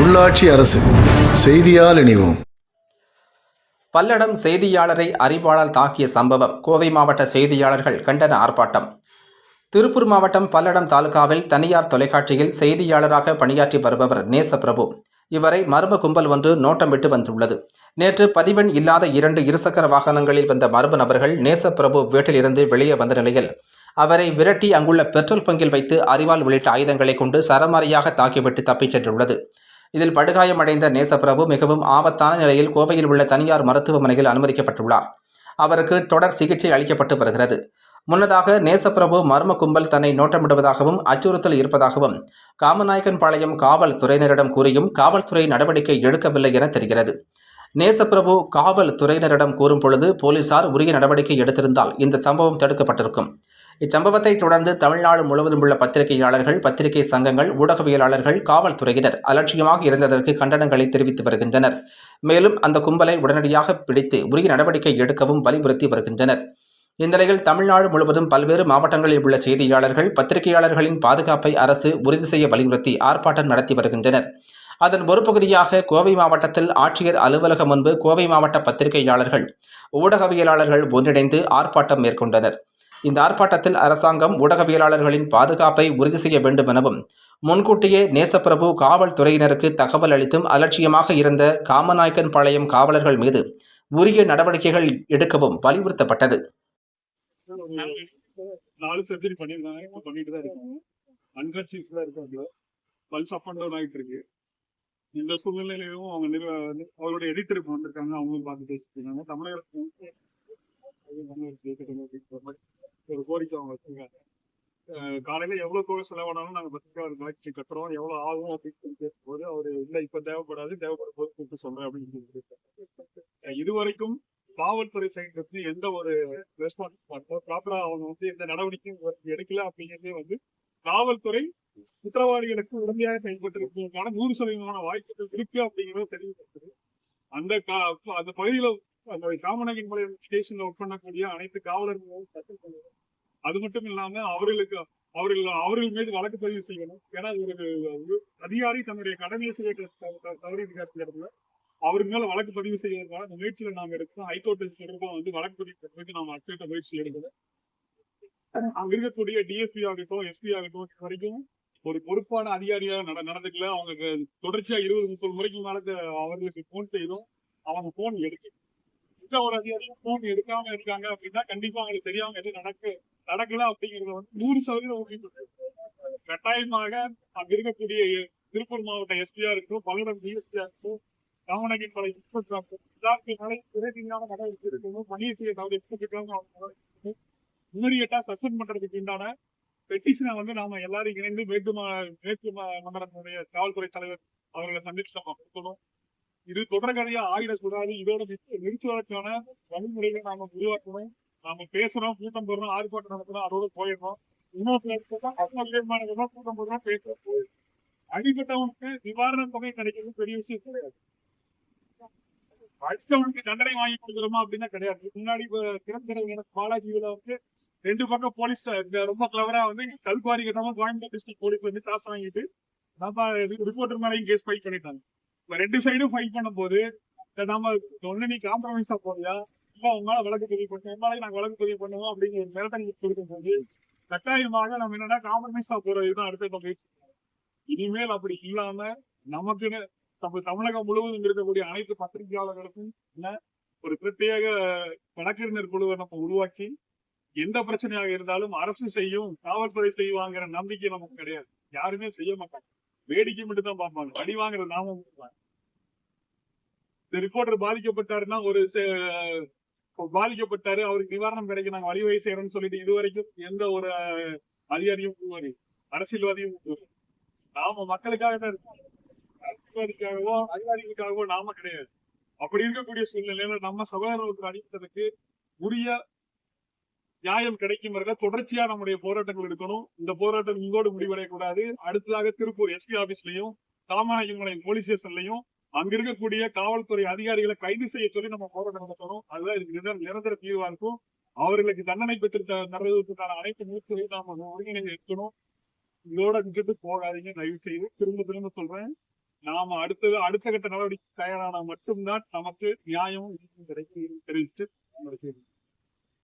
உள்ளாட்சி அரசு செய்தியால் இணைவோம். பல்லடம் செய்தியாளரை அறிவாளால் தாக்கிய சம்பவம் கோவை மாவட்ட செய்தியாளர்கள் கண்டன ஆர்ப்பாட்டம். திருப்பூர் மாவட்டம் பல்லடம் தாலுகாவில் தனியார் தொலைக்காட்சியில் செய்தியாளராக பணியாற்றி வருபவர் நேசப்பிரபு. இவரை மர்ம கும்பல் ஒன்று நோட்டமிட்டு வந்துள்ளது. நேற்று பதிவெண் இல்லாத இரண்டு இருசக்கர வாகனங்களில் வந்த மர்ம நபர்கள் நேசப்பிரபு வீட்டிலிருந்து வெளியே வந்த நிலையில் அவரை விரட்டி அங்குள்ள பெட்ரோல் பங்கில் வைத்து அறிவால் உள்ளிட்ட ஆயுதங்களை கொண்டு சரமாரியாக தாக்கிவிட்டு தப்பிச் சென்றுள்ளது. இதில் படுகாயமடைந்த நேசப்பிரபு மிகவும் ஆபத்தான நிலையில் கோவையில் உள்ள தனியார் மருத்துவமனையில் அனுமதிக்கப்பட்டுள்ளார். அவருக்கு தொடர் சிகிச்சை அளிக்கப்பட்டு வருகிறது. முன்னதாக நேசப்பிரபு மர்ம கும்பல் தன்னை நோட்டமிடுவதாகவும் அச்சுறுத்தல் இருப்பதாகவும் காமநாயக்கன்பாளையம் காவல்துறையினரிடம் கூறியும் காவல்துறை நடவடிக்கை எடுக்கவில்லை என தெரிகிறது. நேசப்பிரபு காவல் துறையினரிடம் கூறும் பொழுது போலீசார் உரிய நடவடிக்கை எடுத்திருந்தால் இந்த சம்பவம் தடுக்கப்பட்டிருக்கும். இச்சம்பவத்தை தொடர்ந்து தமிழ்நாடு முழுவதும் உள்ள பத்திரிகையாளர்கள் பத்திரிகை சங்கங்கள் ஊடகவியலாளர்கள் காவல்துறையினர் அலட்சியமாக இருந்ததற்கு கண்டனங்களை தெரிவித்து வருகின்றனர். மேலும் அந்த கும்பலை உடனடியாக பிடித்து உரிய நடவடிக்கை எடுக்கவும் வலியுறுத்தி வருகின்றனர். இந்நிலையில் தமிழ்நாடு முழுவதும் பல்வேறு மாவட்டங்களில் உள்ள செய்தியாளர்கள் பத்திரிகையாளர்களின் பாதுகாப்பை அரசு உறுதி செய்ய வலியுறுத்தி ஆர்ப்பாட்டம் நடத்தி வருகின்றனர். அதன் ஒரு பகுதியாக கோவை மாவட்டத்தில் ஆட்சியர் அலுவலகம் முன்பு கோவை மாவட்ட பத்திரிகையாளர்கள் ஊடகவியலாளர்கள் ஒன்றிணைந்து ஆர்ப்பாட்டம் மேற்கொண்டனர். இந்த ஆர்ப்பாட்டத்தில் அரசாங்கம் ஊடகவியலாளர்களின் பாதுகாப்பை உறுதி செய்ய வேண்டும் எனவும் முன்கூட்டியே நேசப்பிரபு காவல்துறையினருக்கு தகவல் அளித்தும் அலட்சியமாக இருந்த காமநாயக்கன் பாளையம் காவலர்கள் மீது உரிய நடவடிக்கைகள் எடுக்கவும் வலியுறுத்தப்பட்டது. நாலு சர்ஜரி பண்ணிருக்காங்க பண்ணிட்டு தான் இருக்காங்க அன்கான்சியஸ் தான் இருக்காங்க பல்ஸ் அப் அண்ட் டவுன் ஆகிட்டு இருக்கு இந்த சூழ்நிலையிலும் அவங்க நிர்வ அவருடைய எடிட்டர் வந்திருக்காங்க. அவங்களும் பார்த்து பேசிட்டு இருக்காங்க. தமிழகத்துக்கு ஒரு கோரிக்கை அவங்க வச்சிருக்காங்க. காலையில எவ்வளவு தொகை செலவானாலும் நாங்க பத்திரிக்கையாளர் கலெக்ஷன் கட்டுறோம். எவ்வளவு ஆகும் அப்படின்னு சொல்லி பேசும்போது அவரு இல்ல இப்ப தேவைப்படாது தேவைப்படும் போது கூப்பிட்டு சொல்றேன் அப்படின்னு சொல்லி சொல்லியிருக்காங்க. இதுவரைக்கும் காவல்துறை சைட்ல இருந்து எந்த ஒரு ரெஸ்பான்ஸ் ப்ராப்பரா அவங்க வந்து எந்த நடவடிக்கையும் எடுக்கல அப்படிங்கிறதே வந்து காவல்துறை குற்றவாளிகளுக்கு உடனடியாக செயல்பட்டு இருப்பதற்கான நூறு சதவீதமான வாய்ப்புகள் இருக்கு அப்படிங்கறது தெரிவிக்கிறது அந்த கா- அந்த பகுதியில அந்த காமநாயகன் பாளையம் ஸ்டேஷன்ல ஒர்க் பண்ணக்கூடிய அனைத்து காவலர்களும் சஸ்பெண்ட் அது மட்டும் இல்லாம அவர்களுக்கு அவர்கள் அவர்கள் மீது வழக்கு பதிவு செய்யணும். ஏன்னா ஒரு அதிகாரி தன்னுடைய கடமையை செய்ய தவறியிருக்காரு அவர் மேல வழக்கு பதிவு செய்வதற்கான அந்த முயற்சியில நாம எடுக்கிறோம் ஹைகோர்ட் தொடர்பாக வந்து வழக்கு பதிவு செய்வதற்கு நாம அச்சட்ட முயற்சி எடுக்கணும் அங்க இருக்கக்கூடிய டிஎஸ்பி ஆகட்டும் எஸ்பி ஆகட்டும் வரைக்கும் ஒரு பொறுப்பான அதிகாரியாக நட நடந்துக்கல. அவங்க தொடர்ச்சியா இருபது முப்பது முறைக்கு மேல அவர்களுக்கு போன் செய்தும் அவங்க போன் எடுக்கணும் எந்த ஒரு அதிகாரியும் போன் எடுக்காம இருக்காங்க அப்படின்னா கண்டிப்பா அவங்களுக்கு தெரியாம எது நடக்கு நடக்கல அப்படிங்கறத வந்து நூறு சதவீதம் உறுதி பண்றேன். கட்டாயமாக அங்க இருக்கக்கூடிய திருப்பூர் மாவட்ட எஸ்பியா இருக்கட்டும் பல்லடம் டிஎஸ்பியா இருக்கட்டும் ராமநாயகன் பல இன்ஸ்பெக்டர் எல்லாருக்குமே விரைவிலான நடவடிக்கை இருக்கணும் பணியை செய்ய தவிர இன்ஸ்பெக்டர் முன்னறியட்டா சஸ்பெண்ட் பண்றதுக்கு உண்டான பெட்டிஷனை வந்து நாம எல்லாரும் இணைந்து மேற்கு மேற்கு மண்டலத்தினுடைய காவல்துறை தலைவர் அவர்களை சந்திச்சு நம்ம கொடுக்கணும் இது தொடர்கதையா ஆகிடக்கூடாது இதோட நிறுத்து- நிறுத்துவதற்கான வழிமுறைகளை நாம உருவாக்கணும். நாம பேசுறோம் கூட்டம் போடுறோம் ஆர்ப்பாட்டம் நடத்துறோம் அதோட போயிடுறோம் இன்னொரு விதமான கூட்டம் போடுறோம் பேசுறோம் போயிடுறோம் அடிப்பட்டவனுக்கு நிவாரண தொகை கிடைக்கிறது பெரிய விஷயம் கிடையாது. அடித்தவனுக்கு தண்டனை வாங்கி கொடுக்குறோமா அப்படின்னா கிடையாது. முன்னாடி திறந்திர பாலாஜியில வந்து ரெண்டு பக்கம் போலீஸ் ரொம்ப கிளவரா வந்து கல்குவாரி கட்டாம கோயம்புத்தூர் டிஸ்ட்ரிக்ட் போலீஸ் வந்து காசு வாங்கிட்டு நம்ம ரிப்போர்ட்டர் மேலேயும் கேஸ் ஃபைல் பண்ணிட்டாங்க. ரெண்டு சைடும் ஃபைட் பண்ணும்போது போது நம்ம ஒண்ணு நீ காம்ப்ரமைஸா போறியா? இல்ல உங்களால மேல வழக்கு பதிவு பண்ணுவோம் உங்களால நாங்க வழக்கு பதிவு பண்ணுவோம் அப்படிங்கிற மிரட்டல் கொடுக்கும் கொடுக்கும்போது கட்டாயமாக நம்ம என்னன்னா காம்ப்ரமைஸா போறது இதுதான் அடுத்த நம்ம இனிமேல் அப்படி இல்லாம நமக்குன்னு நம்ம தமிழகம் முழுவதும் இருக்கக்கூடிய அனைத்து பத்திரிகையாளர்களுக்கும் ஒரு பிரத்யேக வழக்கறிஞர் குழுவை நம்ம உருவாக்கி எந்த பிரச்சனையாக இருந்தாலும் அரசு செய்யும் காவல்துறை செய்வாங்கிற நம்பிக்கை நமக்கு கிடையாது. யாருமே செய்ய மாட்டாங்க. வேடிக்கை மட்டும் தான் பார்ப்பாங்க. அடி வாங்குற நாம இந்த ரிப்போர்ட்டர் பாதிக்கப்பட்டாருன்னா ஒரு சே- பாதிக்கப்பட்டாரு அவருக்கு நிவாரணம் கிடைக்க நாங்க வழிவகை செய்யறோம்னு சொல்லிட்டு இதுவரைக்கும் எந்த ஒரு அதிகாரியும் அரசியல்வாதியும் நாம மக்களுக்காக தான் இருக்கோம். அரசியல்வாதிக்காகவோ அதிகாரிகளுக்காகவோ நாம கிடையாது. அப்படி இருக்கக்கூடிய சூழ்நிலையில நம்ம சகோதரர்களுக்கு அடிப்பதற்கு உரிய நியாயம் கிடைக்கும் வரை தொடர்ச்சியா நம்முடைய போராட்டங்கள் எடுக்கணும். இந்த போராட்டம் இங்கோடு முடிவடையக்கூடாது. அடுத்ததாக திருப்பூர் எஸ்பி ஆபீஸ்லயும் காமநாயக்கன்பாளையம் போலீஸ் ஸ்டேஷன்லயும் அங்க இருக்கக்கூடிய காவல்துறை அதிகாரிகளை கைது செய்ய சொல்லி நம்ம போராட்டம் நடத்தணும். அதுதான் இதுக்கு நிரந்தர தீர்வா இருக்கும். அவர்களுக்கு தண்டனை பெற்று நடவதற்கான தருவதற்கான அனைத்து முயற்சிகளையும் நாம ஒருங்கிணைந்து எடுக்கணும். இதோட விட்டுட்டு போகாதீங்க. தயவு செய்து திரும்ப திரும்ப சொல்றேன். நாம அடுத்தது அடுத்த கட்ட நடவடிக்கை தயாரான மட்டும்தான் நமக்கு நியாயம் கிடைக்கும் தெரிவித்து நம்ம கேள்வி